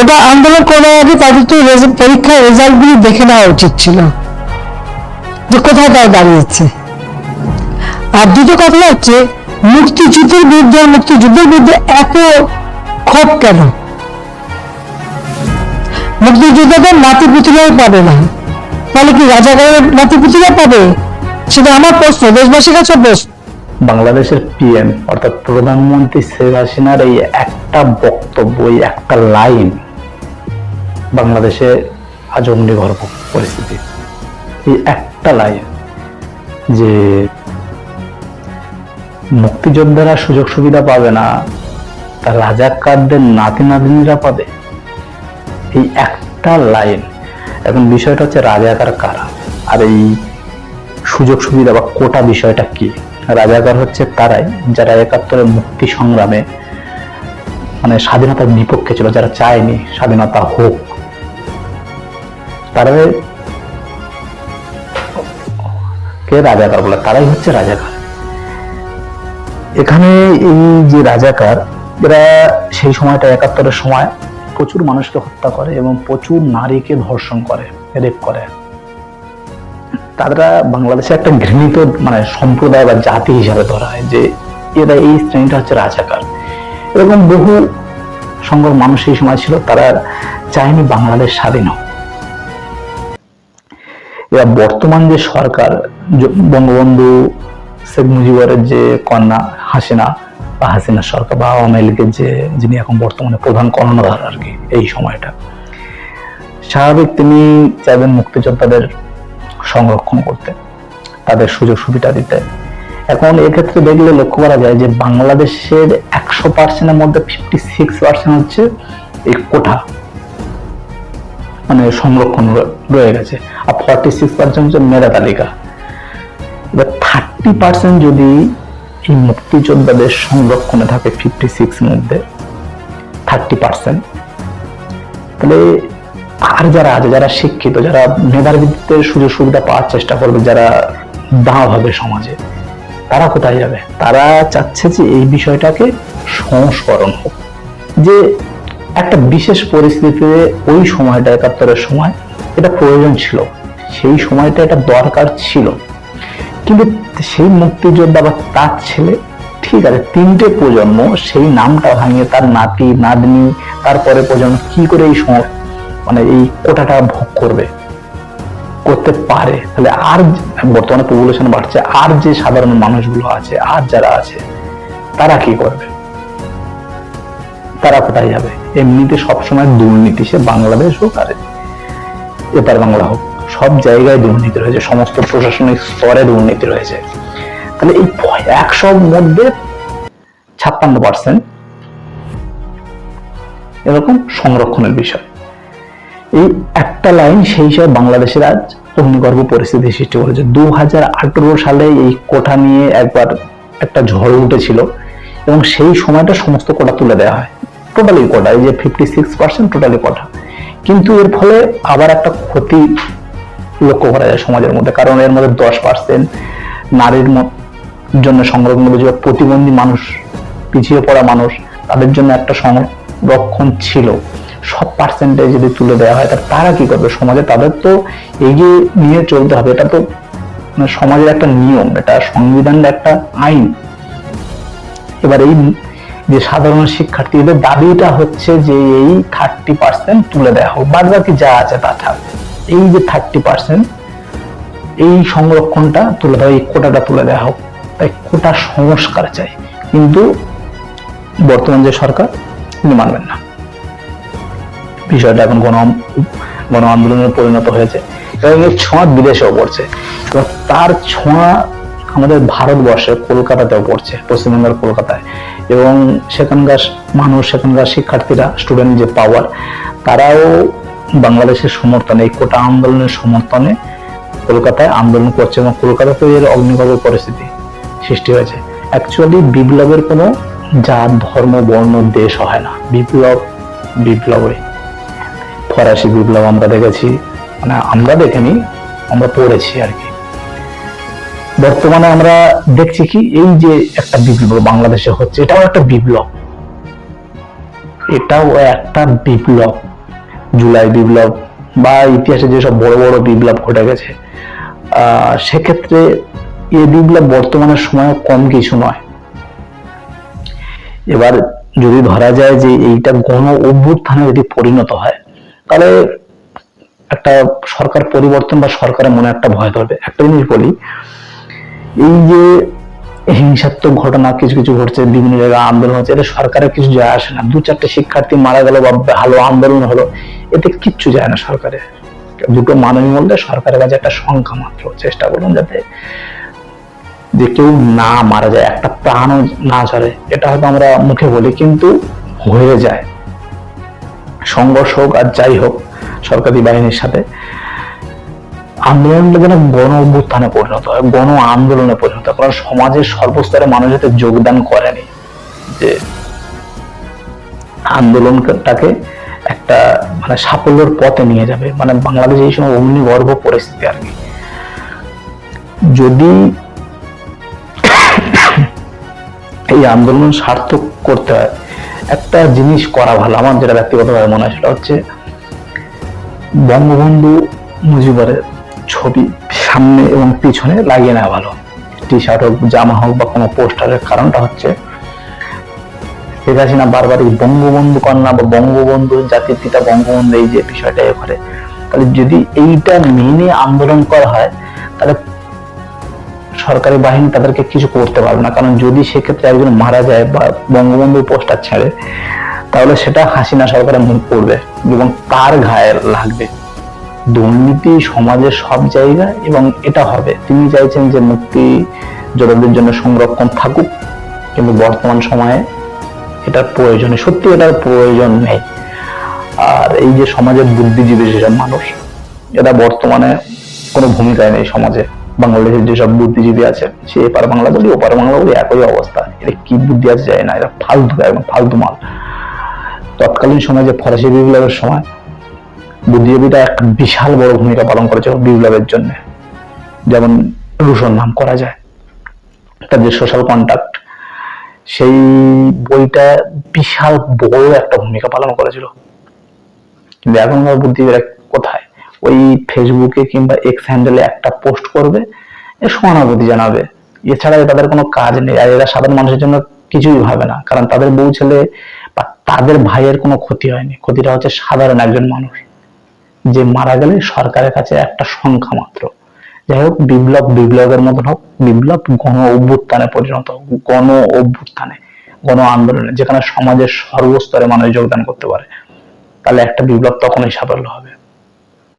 কোটা আন্দোলন করার আগে তাদের তো পরীক্ষার রেজাল্টগুলি দেখে নেওয়া উচিত ছিল। যে কোথায় তারা দাঁড়িয়েছে। আর দুটো কথা হচ্ছে, মুক্তিযুদ্ধের বিরুদ্ধে আর মুক্তিযুদ্ধের বিরুদ্ধে এত ক্ষোভ কেন? মুক্তিযোদ্ধাদের নাতি পুতুলাই পাবে না। তাহলে কি রাজাকারের নাতি পুতুলাই পাবে? সেটা আমার প্রশ্ন, দেশবাসীর কাছে প্রশ্ন। বাংলাদেশের পিএম অর্থাৎ প্রধানমন্ত্রী শেখ হাসিনার এই একটা বক্তব্য একটা লাইন বাংলাদেশে আজ অগ্নিগর্ভ পরিস্থিতি। এই একটা লাইন যে মুক্তিযোদ্ধারা সুযোগ সুবিধা পাবে না তা রাজাকারদের নাতি নাতনিরা পাবে, এই একটা লাইন এখন বিষয়টা হচ্ছে রাজাকার কারা? আর এই সুযোগ সুবিধা বা কোটা বিষয়টা কি? রাজাকার হচ্ছে তারাই যারা একাত্তরের মুক্তি সংগ্রামে মানে স্বাধীনতার বিপক্ষে ছিল, যারা চায়নি স্বাধীনতা হোক। তারা কে রাজাকার বলে? তারাই হচ্ছে রাজাকার। এখানে এই যে রাজাকার, এরা সেই সময়টা একাত্তরের সময় প্রচুর মানুষকে হত্যা করে এবং প্রচুর নারীকে ধর্ষণ করে রেপ করে। তারা বাংলাদেশে একটা ঘৃণিত মানে সম্প্রদায় বা জাতি হিসাবে ধরা হয় যে এরা এই শ্রেণীটা হচ্ছে রাজাকার। এরকম বহু সংখ্যক মানুষ সেই সময় ছিল, তারা চায়নি বাংলাদেশ স্বাধীন হোক। এবার বর্তমান যে সরকার বঙ্গবন্ধু শেখ মুজিবুরের যে কন্যা হাসিনা বা হাসিনা সরকার বা আওয়ামী লীগের যে, যিনি এখন বর্তমানে প্রধান কর্ণধার আর কি এই সময়টা, স্বাভাবিক তিনি চাইবেন মুক্তিযোদ্ধাদের সংরক্ষণ করতে, তাদের সুযোগ সুবিধা দিতে। এখন এক্ষেত্রে দেখলে লক্ষ্য করা যায় যে বাংলাদেশের একশো পার্সেন্টের মধ্যে ফিফটি সিক্স পার্সেন্ট হচ্ছে এই কোঠা। মানে সংরক্ষণ রয়ে গেছে। আর ফর্টি সিক্স পার্সেন্ট হচ্ছে মেধা তালিকা। এবার থার্টি পার্সেন্ট যদি এই মুক্তিযোদ্ধাদের সংরক্ষণে থাকে ফিফটি সিক্স মধ্যে থার্টি পার্সেন্ট তাহলে আর যারা আছে, যারা শিক্ষিত, যারা মেধার ভিত্তিতে সুযোগ সুবিধা পাওয়ার চেষ্টা করবে, যারা দাঁড় হবে সমাজে, তারা কোথায় যাবে? তারা চাচ্ছে যে এই বিষয়টাকে সংস্করণ হোক। যে একটা বিশেষ পরিস্থিতিতে ওই সময়টা একাত্তরের সময় এটা প্রয়োজন ছিল। সেই সময়টা এটা দরকার ছিল। কিন্তু সেই মুক্তিযোদ্ধা বা তার ছেলে, ঠিক আছে, তিনটে প্রজন্ম সেই নামটা ভাঙিয়ে তার নাতি, নাতনি, তারপরে প্রজন্ম কি করে এই মানে এই কোটাটা ভোগ করবে? করতে পারে। তাহলে আর বর্তমানে পপুলেশন বাড়ছে, আর যে সাধারণ মানুষগুলো আছে, আর যারা আছে, তারা কি করবে? তারা কোথায় যাবে? এমনিতে সবসময় দুর্নীতি সে বাংলাদেশ হোক আর এপার বাংলা হোক, সব জায়গায় দুর্নীতি রয়েছে, সমস্ত প্রশাসনিক স্তরে দুর্নীতি রয়েছে। তাহলে এই একশোর মধ্যে ছাপ্পান্ন পার্সেন্ট এরকম সংরক্ষণের বিষয়। এই একটা লাইন সেই হিসাবে বাংলাদেশের আজ অগ্নিগর্ভ পরিস্থিতি সৃষ্টি করেছে। দু হাজার আঠেরো সালে এই কোঠা নিয়ে একবার একটা ঝড় উঠেছিল এবং সেই সময়টা সমস্ত কোটা তুলে দেওয়া হয়। টোটালি কোটা এই যে fifty six percent totally quota কিন্তু এর ফলে আবার একটা ক্ষতি লক্ষ্য করা যায় সমাজের মধ্যে, কারণ এর মধ্যে দশ পার্সেন্ট নারীর জন্য সংরক্ষণ বা প্রতিবন্ধী মানুষ, পিছিয়ে পড়া মানুষ, তাদের জন্য একটা সংরক্ষণ ছিল। সব পার্সেন্টেজ যদি তুলে দেওয়া হয় তাহলে তারা কি করবে? সমাজে তাদের তো এগিয়ে নিয়ে চলতে হবে। এটা তো মানে সমাজের একটা নিয়ম, এটা সংবিধানের একটা আইন। এবার এই যে সাধারণ শিক্ষার্থীদের দাবিটা হচ্ছে যে এই থার্টি পার্সেন্ট তুলে দেওয়া হোক বাদ বাকি যা আছে তা থাক। এই যে থার্টি পার্সেন্ট এই সংরক্ষণটা তুলে দেওয়া, এই কোটাটা তুলে দেওয়া হোক, তাই কোটা সংস্কার চাই। কিন্তু বর্তমান যে সরকার, তিনি মানবেন না। বিষয়টা এখন গণ গণ আন্দোলনে পরিণত হয়েছে এবং এর ছোঁয়া বিদেশেও পড়ছে। এবং তার ছোঁয়া আমাদের ভারতবর্ষে কলকাতাতেও পড়ছে, পশ্চিমবঙ্গের কলকাতায়। এবং সেখানকার মানুষ, সেখানকার শিক্ষার্থীরা স্টুডেন্ট যে পাওয়ার তারাও বাংলাদেশের সমর্থনে, এই কোটা আন্দোলনের সমর্থনে কলকাতায় আন্দোলন করছে এবং কলকাতাতে এর অগ্নিগর্ভ পরিস্থিতি সৃষ্টি হয়েছে। অ্যাকচুয়ালি বিপ্লবের কোনো জাত, ধর্ম, বর্ণ, দেশ হয় না। বিপ্লব বিপ্লবে ফরাসি বিপ্লব আমরা দেখেছি মানে আমরা দেখিনি, আমরা পড়েছি আর কি। বর্তমানে আমরা দেখছি কি, এই যে একটা বিপ্লব বাংলাদেশে হচ্ছে, এটাও একটা বিপ্লব। এটাও একটা বিপ্লব, জুলাই বিপ্লব বা ইতিহাসে যেসব বড় বড় বিপ্লব ঘটে গেছে সেক্ষেত্রে এই বিপ্লব বর্তমানের সময় কম কিছু নয়। এবার যদি ধরা যায় যে এইটা গণ অভ্যুত্থানে যদি পরিণত হয়, তাহলে একটা সরকার পরিবর্তন বা সরকারের মনে একটা ভয় ধরবে। একটা জিনিস বলি এই যে হিংসাত্মক ঘটনা কিছু কিছু ঘটছে, বিভিন্ন জায়গায় আন্দোলন হচ্ছে, এটা সরকারের কিছু যায় আসে না। দু চারটে শিক্ষার্থী মারা গেল বা ভালো আন্দোলন হলো, এতে কিচ্ছু যায় না সরকারের। দুটো মানবী মূল্যে সরকারের কাছে একটা সংখ্যা মাত্র। চেষ্টা করুন যাতে যে কেউ না মারা যায়, একটা প্রাণও না ঝরে এটা হয়তো আমরা মুখে বলি, কিন্তু হয়ে যায়। সংঘর্ষ হোক আর যাই হোক, সরকারি বাহিনীর সাথে আন্দোলনটা যেন গণ অভ্যুত্থানে পরিণত হয়, গণ আন্দোলনে পরিণত হয়, কারণ সমাজের সর্বস্তরে মানুষ যাতে যোগদান করেনি। যে আন্দোলনটাকে একটা মানে সাফল্যের পথে নিয়ে যাবে মানে বাংলাদেশে এই সময় অগ্নিগর্ভ পরিস্থিতি আর কি। যদি এই আন্দোলন সার্থক করতে হয়, একটা জিনিস করা ভালো, আমার যেটা ব্যক্তিগতভাবে মনে হয় সেটা হচ্ছে বঙ্গবন্ধু মুজিবরের ছবি সামনে এবং পিছনে লাগিয়ে নেওয়া ভালো। টি শার্ট হোক, জামা হোক বা কোনো পোস্টারের কারণটা হচ্ছে শেখ হাসিনা বারবার এই বঙ্গবন্ধু কন্যা বা বঙ্গবন্ধু জাতির পিতা বঙ্গবন্ধু এই যে বিষয়টা এ করে তাহলে যদি এইটা মেনে আন্দোলন করা হয়, তাহলে সরকারি বাহিনী তাদেরকে কিছু করতে পারবে না। কারণ যদি সেক্ষেত্রে একজন মারা যায় বা বঙ্গবন্ধুর পোস্টার ছেড়ে, তাহলে সেটা হাসিনা সরকারের মুখ পড়বে এবং তার ঘায়ে লাগবে। দুর্নীতি সমাজের সব জায়গায় এবং এটা হবে। তিনি চাইছেন যে মুক্তি যোদ্ধাদের জন্য সংরক্ষণ থাকুক, কিন্তু বর্তমান সময়ে এটার প্রয়োজনে সত্যি এটার প্রয়োজন নেই। আর এই যে সমাজের বুদ্ধিজীবী যেসব মানুষ এটা বর্তমানে কোনো ভূমিকায় নেই সমাজে। বাংলাদেশের যেসব বুদ্ধিজীবী আছে, সে এপার বাংলা বলি, ওপার বাংলা বলি একই অবস্থা। এটা কি বুদ্ধি আছে যায় না এটা ফালতু এবং ফালতু মাল। তৎকালীন সময় যে ফরাসি বিপ্লবের সময় বুদ্ধিজীবীরা একটা বিশাল বড় ভূমিকা পালন করেছে বিপ্লবের জন্য। যেমন রুশন নাম করা যায় যে সোশ্যাল কন্ট্যাক্ট সেই বইটা বিশাল বড় একটা ভূমিকা পালন করেছিল। কিন্তু এখনকার বুদ্ধিজীবীরা কোথায়? ওই ফেসবুকে কিংবা এক্স হ্যান্ডেলে একটা পোস্ট করবে, এ সহানুভূতি জানাবে। এছাড়া তাদের কোনো কাজ নেই, আর এরা সাধারণ মানুষের জন্য কিছুই ভাবে না। কারণ তাদের বউ ছেলে বা তাদের ভাইয়ের কোনো ক্ষতি হয়নি। ক্ষতিটা হচ্ছে সাধারণ একজন মানুষ। যে মারা গেলে সরকারের কাছে একটা সংখ্যা মাত্র। যাই হোক, বিপ্লব বিপ্লবের মতন হোক, বিপ্লব গণ অভ্যুত্থানে পরিণত হোক, গণ অভ্যুত্থানে, গণ আন্দোলনে, যেখানে সমাজের সর্বস্তরে মানুষ যোগদান করতে পারে, তাহলে একটা বিপ্লব তখনই সাফল্য হবে।